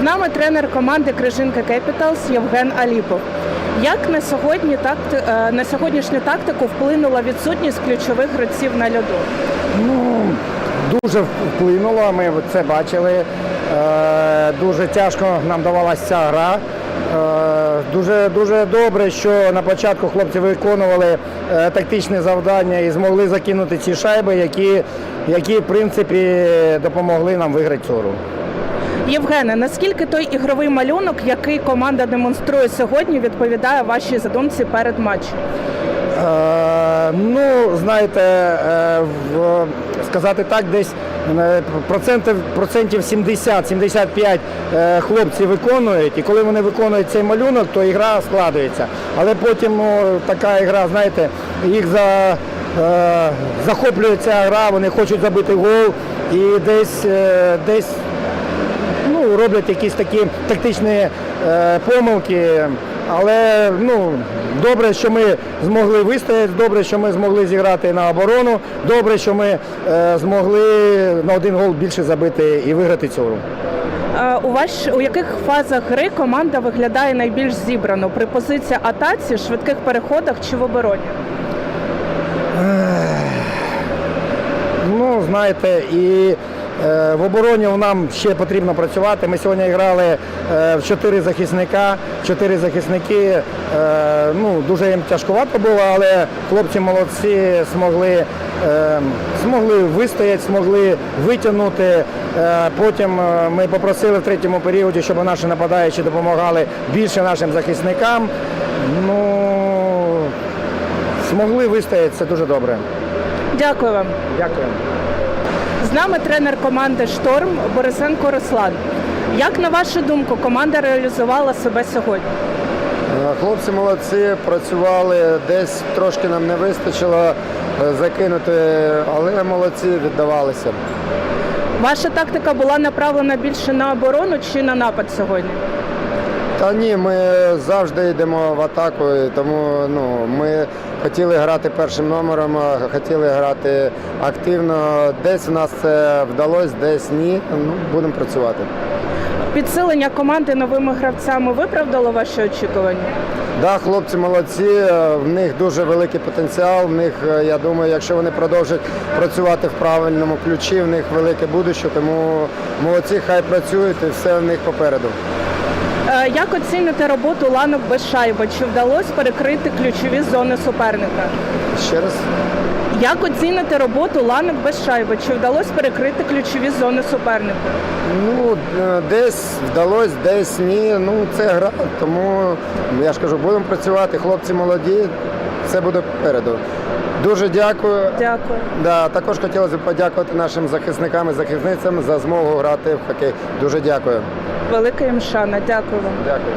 нами тренер команди Крижинка Кепіталс Євген Аліпов. Як на сьогодні такти, е, на сьогоднішню тактику вплинула відсутність ключових гравців на льоду? Ну, дуже вплинуло, ми це бачили. Е, Дуже тяжко нам давалася ця гра. Е, Дуже, дуже добре, що на початку хлопці виконували е, тактичні завдання і змогли закинути ці шайби, які, які в принципі допомогли нам виграти цю гру. Євгене, наскільки той ігровий малюнок, який команда демонструє сьогодні, відповідає вашій задумці перед матчем? Е, ну, знаєте, е, в, сказати так, десь е, процентів, процентів 70-75 е, хлопці виконують, і коли вони виконують цей малюнок, то ігра складується. Але потім ну, така ігра, знаєте, їх за, е, захоплює ця гра, вони хочуть забити гол і десь, е, десь роблять якісь такі тактичні е, помилки. Але ну, добре, що ми змогли вистояти, добре, що ми змогли зіграти на оборону, добре, що ми е, змогли на один гол більше забити і виграти цю гру. Е, У ваш у яких фазах гри команда виглядає найбільш зібрано при позиції атаці, швидких переходах чи в обороні? Ну, знаєте, і в обороні нам ще потрібно працювати. Ми сьогодні грали е, в чотири захисника. Чотири захисники. Е, ну, дуже їм тяжкувато було, але хлопці молодці змогли, е, змогли вистояти, змогли витягнути. Е, потім е, ми попросили в третьому періоді, щоб наші нападаючі допомагали більше нашим захисникам. Ну, змогли вистояти, це дуже добре. Дякую вам. Дякую. З нами тренер команди Шторм Борисенко Руслан. Як на вашу думку, команда реалізувала себе сьогодні? Е, Хлопці молодці, працювали, десь трошки нам не вистачило е, закинути, але молодці віддавалися. Ваша тактика була направлена більше на оборону чи на напад сьогодні? Та ні, ми завжди йдемо в атаку, тому ну, ми хотіли грати першим номером, хотіли грати активно. Десь у нас це вдалося, десь ні. Ну, будемо працювати. Підсилення команди новими гравцями виправдало ваші очікування? Да, хлопці молодці, е, в них дуже великий потенціал. В них, е, я думаю, якщо вони продовжать працювати в правильному ключі, в них велике будуще, тому молодці, хай працюють і все в них попереду. Е, Як оціните роботу ланок без шайби? Чи вдалося перекрити ключові зони суперника? Ще раз. Як оціните роботу ланок без шайби? Чи вдалося перекрити ключові зони суперника? Ну, е, десь вдалося, десь ні. Ну, це гра, тому я ж кажу, будемо працювати. Хлопці молоді, все буде попереду. Дуже дякую. Дякую. Да, також хотілося б подякувати нашим захисникам і захисницям за змогу грати в хокей. Дуже дякую. Велика їм шана. Дякую вам. Дякую.